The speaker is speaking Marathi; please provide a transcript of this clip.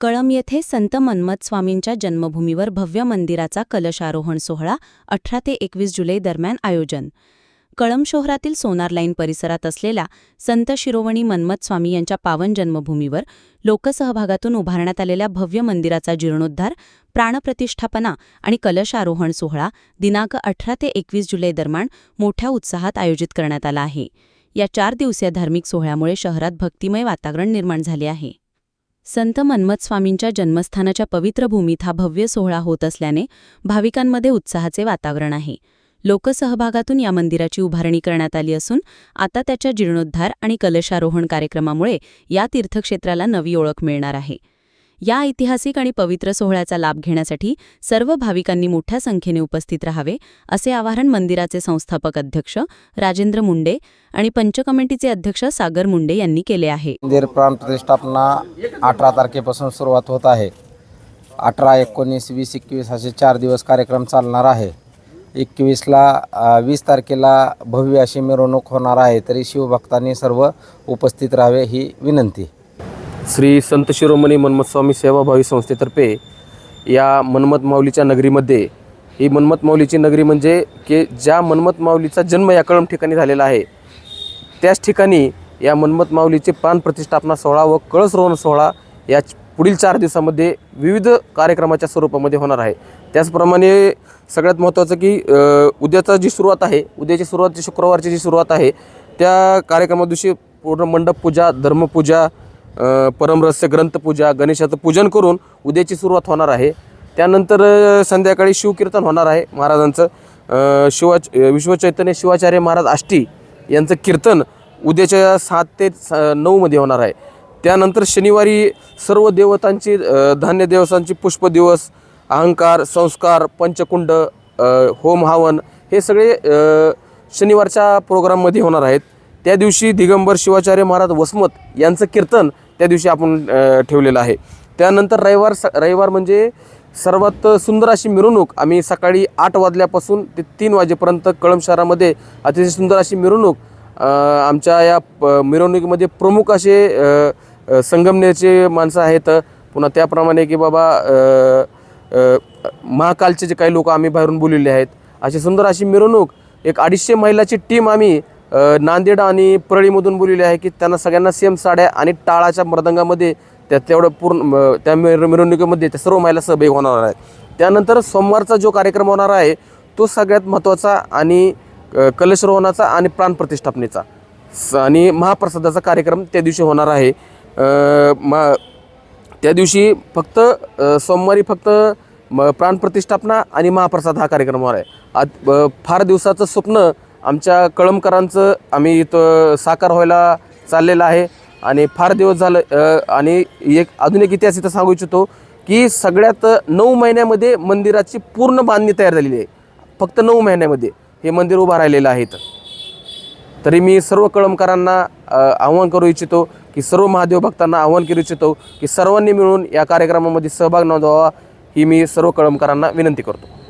कळम येथे संत मन्मथ स्वामींच्या जन्मभूमीवर भव्य मंदिराचा कलशारोहण सोहळा अठरा ते एकवीस जुलै दरम्यान आयोजन. कळम शहरातील सोनार लाईन परिसरात असलेल्या संत शिरोमणी मन्मथ स्वामी यांच्या पावन जन्मभूमीवर लोकसहभागातून उभारण्यात आलेल्या भव्य मंदिराचा जीर्णोद्धार प्राणप्रतिष्ठापना आणि कलशारोहण सोहळा दिनांक अठरा ते एकवीस जुलै दरम्यान मोठ्या उत्साहात आयोजित करण्यात आला आहे. या चार दिवसीय धार्मिक सोहळ्यामुळे शहरात भक्तिमय वातावरण निर्माण झाले आहे. संत मन्मथ स्वामींच्या जन्मस्थानाच्या पवित्र भूमीत हा भव्य सोहळा होत असल्याने भाविकांमध्ये उत्साहाचे वातावरण आहे. लोकसहभागातून या मंदिराची उभारणी करण्यात आली असून आता त्याच्या जीर्णोद्धार आणि कलशारोहण कार्यक्रमामुळे या तीर्थक्षेत्राला नवी ओळख मिळणार आहे. या ऐतिहासिक आणि पवित्र सोहळ्याचा लाभ घेण्यासाठी सर्व भाविकांनी मोठ्या संख्येने उपस्थित राहावे असे आवाहन मंदिराचे संस्थापक अध्यक्ष राजेंद्र मुंडे आणि पंचकमिटीचे अध्यक्ष सागर मुंडे यांनी केले आहे. मंदिर प्राणप्रतिष्ठापना अठरा तारखेपासून सुरुवात होत आहे. अठरा एकोणीस वीस एकवीस असे चार दिवस कार्यक्रम चालणार आहे. एकवीसला वीस तारखेला भव्य अशी मिरवणूक होणार आहे तरी शिवभक्तांनी सर्व उपस्थित राहावे ही विनंती. श्री संत शिरोमणी मन्मथस्वामी सेवाभावी संस्थेतर्फे या मन्मथ माऊलीच्या नगरीमध्ये ही मन्मथ माऊलीची नगरी म्हणजे की ज्या मन्मथ माऊलीचा जन्म या कळम ठिकाणी झालेला आहे त्याच ठिकाणी या मन्मथ माऊलीचे प्राणप्रतिष्ठापना सोहळा व कळसरोहण सोहळा या पुढील चार दिवसामध्ये विविध कार्यक्रमाच्या स्वरूपामध्ये होणार आहे. त्याचप्रमाणे सगळ्यात महत्त्वाचं की उद्याचा जी सुरुवात आहे उद्याची सुरुवात जी शुक्रवारची जी सुरुवात आहे त्या कार्यक्रमा दिवशी पूर्ण मंडप पूजा धर्मपूजा परमरस्य ग्रंथपूजा गणेशाचं पूजन करून उद्याची सुरुवात होणार आहे. त्यानंतर संध्याकाळी शिवकीर्तन होणार आहे महाराजांचं. शिवाच विश्वचैतन्य शिवाचार्य महाराज आष्टी यांचं कीर्तन उद्याच्या सात ते स- नऊमध्ये होणार आहे. त्यानंतर शनिवारी सर्व देवतांची धान्य देवतांची पुष्प दिवस अहंकार संस्कार पंचकुंड होम हवन हे सगळे शनिवारच्या प्रोग्राममध्ये होणार आहेत. त्या दिवशी दिगंबर शिवाचार्य महाराज वसमत यांचं कीर्तन त्या दिवशी आपण ठेवलेलं आहे. त्यानंतर रविवार स रविवार म्हणजे सर्वात सुंदर अशी मिरवणूक आम्ही सकाळी आठ वाजल्यापासून ते तीन वाजेपर्यंत कळम शहरामध्ये अतिशय सुंदर अशी मिरवणूक आमच्या या प- मिरवणुकीमध्ये प्रमुख असे संगमनेरचे माणसं आहेत. पुन्हा त्याप्रमाणे की बाबा महाकालचे जे काही लोक आम्ही बाहेरून बोललेले आहेत. अशी सुंदर अशी मिरवणूक एक अडीचशे महिलाची टीम आम्ही नांदेड आणि परळीमधून बोललेली आहे की त्यांना सगळ्यांना सेम साड्या आणि टाळाच्या मृदंगामध्ये त्या तेवढं पूर्ण त्या मिर मिरवणुकीमध्ये त्या सर्व महिला सहभागी होणार आहेत. त्यानंतर सोमवारचा जो कार्यक्रम होणार आहे तो सगळ्यात महत्त्वाचा आणि कलशरोहणाचा आणि प्राणप्रतिष्ठापनेचा स- आणि महाप्रसादाचा कार्यक्रम त्या दिवशी होणार आहे. मा त्या दिवशी फक्त सोमवारी फक्त म प्राणप्रतिष्ठापना आणि महाप्रसाद हा कार्यक्रम होणार आहे. आज फार दिवसाचं स्वप्न आमच्या कळमकरांचं आम्ही इथं साकार व्हायला चाललेलं आहे. आणि फार दिवस झालं आणि एक अजून एक इतिहास इथं सांगू इच्छितो की सगळ्यात नऊ महिन्यामध्ये मंदिराची पूर्ण बांधणी तयार झालेली आहे. फक्त नऊ महिन्यामध्ये हे मंदिर उभं राहिलेलं आहे तरी मी सर्व कळमकरांना आवाहन करू इच्छितो की सर्व महादेव भक्तांना आवाहन करू इच्छितो की सर्वांनी मिळून या कार्यक्रमामध्ये सहभाग नोंदवावा ही मी सर्व कळमकरांना विनंती करतो.